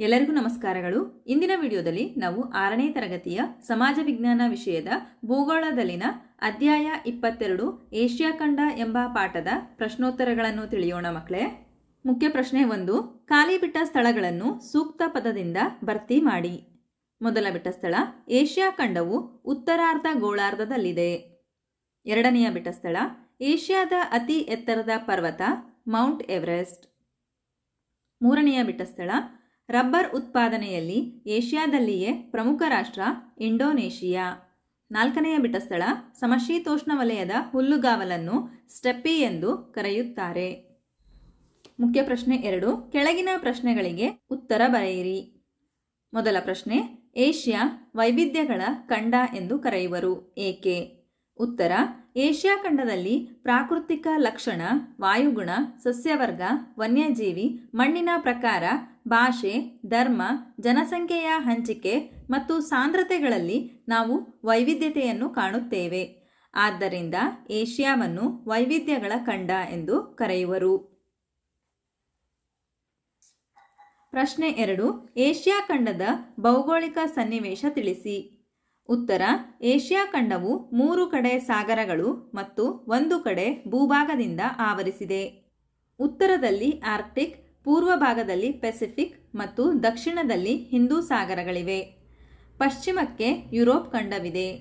ಎಲ್ಲರಿಗೂ ನಮಸ್ಕಾರಗಳು. ಇಂದಿನ ವಿಡಿಯೋದಲ್ಲಿ ನಾವು ಆರನೇ ತರಗತಿಯ ಸಮಾಜ ವಿಜ್ಞಾನ ವಿಷಯದ ಭೂಗೋಳದಲ್ಲಿನ ಅಧ್ಯಾಯ ಇಪ್ಪತ್ತೆರಡು ಏಷ್ಯಾ ಖಂಡ ಎಂಬ ಪಾಠದ ಪ್ರಶ್ನೋತ್ತರಗಳನ್ನು ತಿಳಿಯೋಣ ಮಕ್ಕಳೇ. ಮುಖ್ಯ ಪ್ರಶ್ನೆ ಒಂದು, ಖಾಲಿ ಬಿಟ್ಟ ಸ್ಥಳಗಳನ್ನು ಸೂಕ್ತ ಪದದಿಂದ ಭರ್ತಿ ಮಾಡಿ. ಮೊದಲ ಬಿಟ್ಟ ಸ್ಥಳ, ಏಷ್ಯಾ ಖಂಡವು ಉತ್ತರಾರ್ಧ ಗೋಳಾರ್ಧದಲ್ಲಿದೆ. ಎರಡನೆಯ ಬಿಟ್ಟ ಸ್ಥಳ, ಏಷ್ಯಾದ ಅತಿ ಎತ್ತರದ ಪರ್ವತ ಮೌಂಟ್ ಎವರೆಸ್ಟ್. ಮೂರನೆಯ ಬಿಟ್ಟಸ್ಥಳ. ರಬ್ಬರ್ ಉತ್ಪಾದನೆಯಲ್ಲಿ ಏಷ್ಯಾದಲ್ಲಿಯೇ ಪ್ರಮುಖ ರಾಷ್ಟ್ರ ಇಂಡೋನೇಷಿಯಾ. ನಾಲ್ಕನೆಯ ಬಿಟ್ಟಸ್ಥಳ. ಸಮಶೀತೋಷ್ಣ ವಲಯದ ಹುಲ್ಲುಗಾವಲನ್ನು ಸ್ಟೆಪ್ಪಿ ಎಂದು ಕರೆಯುತ್ತಾರೆ. ಮುಖ್ಯ ಪ್ರಶ್ನೆ ಎರಡು. ಕೆಳಗಿನ ಪ್ರಶ್ನೆಗಳಿಗೆ ಉತ್ತರ ಬರೆಯಿರಿ. ಮೊದಲ ಪ್ರಶ್ನೆ, ಏಷ್ಯಾ ವೈವಿಧ್ಯಗಳ ಖಂಡ ಎಂದು ಕರೆಯುವರು. ಏಕೆ? ಉತ್ತರ, ಏಷ್ಯಾ ಖಂಡದಲ್ಲಿ ಪ್ರಾಕೃತಿಕ ಲಕ್ಷಣ, ವಾಯುಗುಣ, ಸಸ್ಯವರ್ಗ, ವನ್ಯಜೀವಿ, ಮಣ್ಣಿನ ಪ್ರಕಾರ, ಭಾಷೆ, ಧರ್ಮ, ಜನಸಂಖ್ಯೆಯ ಹಂಚಿಕೆ ಮತ್ತು ಸಾಂದ್ರತೆಗಳಲ್ಲಿ ನಾವು ವೈವಿಧ್ಯತೆಯನ್ನು ಕಾಣುತ್ತೇವೆ. ಆದ್ದರಿಂದ ಏಷ್ಯಾವನ್ನು ವೈವಿಧ್ಯಗಳ ಖಂಡ ಎಂದು ಕರೆಯುವರು. ಪ್ರಶ್ನೆ ಎರಡು, ಏಷ್ಯಾ ಖಂಡದ ಭೌಗೋಳಿಕ ಸನ್ನಿವೇಶ ತಿಳಿಸಿ. ಉತ್ತರ, ಏಷ್ಯಾ ಖಂಡವು ಮೂರು ಕಡೆ ಸಾಗರಗಳು ಮತ್ತು ಒಂದು ಕಡೆ ಭೂಭಾಗದಿಂದ ಆವರಿಸಿದೆ. ಉತ್ತರದಲ್ಲಿ ಆರ್ಕ್ಟಿಕ್, ಪೂರ್ವ ಭಾಗದಲ್ಲಿ ಪೆಸಿಫಿಕ್ ಮತ್ತು ದಕ್ಷಿಣದಲ್ಲಿ ಹಿಂದೂ ಸಾಗರಗಳಿವೆ. ಪಶ್ಚಿಮಕ್ಕೆ ಯುರೋಪ್ ಖಂಡವಿದೆ.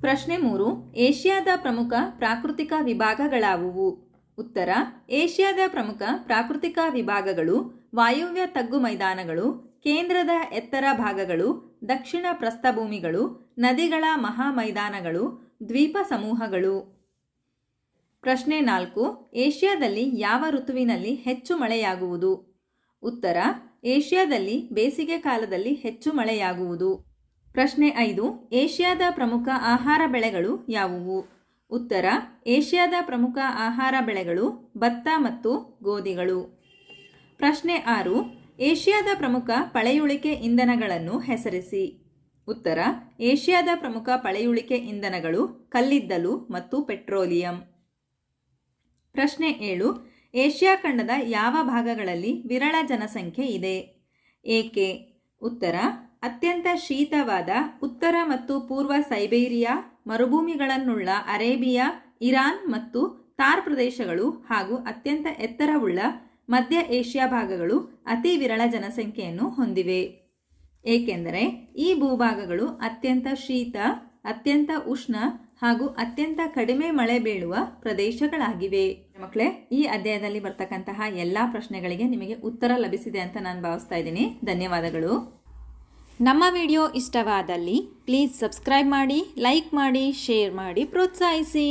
ಪ್ರಶ್ನೆ ಮೂರು, ಏಷ್ಯಾದ ಪ್ರಮುಖ ಪ್ರಾಕೃತಿಕ ವಿಭಾಗಗಳಾವುವು? ಉತ್ತರ, ಏಷ್ಯಾದ ಪ್ರಮುಖ ಪ್ರಾಕೃತಿಕ ವಿಭಾಗಗಳು ವಾಯುವ್ಯ ತಗ್ಗು ಮೈದಾನಗಳು ಕೇಂದ್ರದ ಎತ್ತರ ಭಾಗಗಳು, ದಕ್ಷಿಣ ಪ್ರಸ್ಥಭೂಮಿಗಳು, ನದಿಗಳ ಮಹಾಮೈದಾನಗಳು, ದ್ವೀಪ ಸಮೂಹಗಳು. ಪ್ರಶ್ನೆ ನಾಲ್ಕು, ಏಷ್ಯಾದಲ್ಲಿ ಯಾವ ಋತುವಿನಲ್ಲಿ ಹೆಚ್ಚು ಮಳೆಯಾಗುವುದು? ಉತ್ತರ, ಏಷ್ಯಾದಲ್ಲಿ ಬೇಸಿಗೆ ಕಾಲದಲ್ಲಿ ಹೆಚ್ಚು ಮಳೆಯಾಗುವುದು. ಪ್ರಶ್ನೆ ಐದು, ಏಷ್ಯಾದ ಪ್ರಮುಖ ಆಹಾರ ಬೆಳೆಗಳು ಯಾವುವು? ಉತ್ತರ, ಏಷ್ಯಾದ ಪ್ರಮುಖ ಆಹಾರ ಬೆಳೆಗಳು ಭತ್ತ ಮತ್ತು ಗೋಧಿಗಳು. ಪ್ರಶ್ನೆ ಆರು ಏಷ್ಯಾದ ಪ್ರಮುಖ ಪಳೆಯುಳಿಕೆ ಇಂಧನಗಳನ್ನು ಹೆಸರಿಸಿ. ಉತ್ತರ, ಏಷ್ಯಾದ ಪ್ರಮುಖ ಪಳೆಯುಳಿಕೆ ಇಂಧನಗಳು ಕಲ್ಲಿದ್ದಲು ಮತ್ತು ಪೆಟ್ರೋಲಿಯಂ. ಪ್ರಶ್ನೆ ಏಳು, ಏಷ್ಯಾ ಖಂಡದ ಯಾವ ಭಾಗಗಳಲ್ಲಿ ವಿರಳ ಜನಸಂಖ್ಯೆ ಇದೆ? ಏಕೆ? ಉತ್ತರ, ಅತ್ಯಂತ ಶೀತವಾದ ಉತ್ತರ ಮತ್ತು ಪೂರ್ವ ಸೈಬೇರಿಯಾ, ಮರುಭೂಮಿಗಳನ್ನುಳ್ಳ ಅರೇಬಿಯಾ, ಇರಾನ್ ಮತ್ತು ತಾರ್ ಪ್ರದೇಶಗಳು ಹಾಗೂ ಅತ್ಯಂತ ಎತ್ತರವುಳ್ಳ ಮಧ್ಯ ಏಷ್ಯಾ ಭಾಗಗಳು ಅತಿ ವಿರಳ ಜನಸಂಖ್ಯೆಯನ್ನು ಹೊಂದಿವೆ. ಏಕೆಂದರೆ ಈ ಭೂಭಾಗಗಳು ಅತ್ಯಂತ ಶೀತ, ಅತ್ಯಂತ ಉಷ್ಣ ಹಾಗೂ ಅತ್ಯಂತ ಕಡಿಮೆ ಮಳೆ ಬೀಳುವ ಪ್ರದೇಶಗಳಾಗಿವೆ. ಮಕ್ಕಳೇ, ಈ ಅಧ್ಯಾಯದಲ್ಲಿ ಬರ್ತಕ್ಕಂತಹ ಎಲ್ಲ ಪ್ರಶ್ನೆಗಳಿಗೆ ನಿಮಗೆ ಉತ್ತರ ಲಭಿಸಿದೆ ಅಂತ ನಾನು ಭಾವಿಸ್ತಾ ಇದ್ದೀನಿ. ಧನ್ಯವಾದಗಳು. ನಮ್ಮ ವಿಡಿಯೋ ಇಷ್ಟವಾದಲ್ಲಿ ಪ್ಲೀಸ್ ಸಬ್ಸ್ಕ್ರೈಬ್ ಮಾಡಿ, ಲೈಕ್ ಮಾಡಿ, ಶೇರ್ ಮಾಡಿ, ಪ್ರೋತ್ಸಾಹಿಸಿ.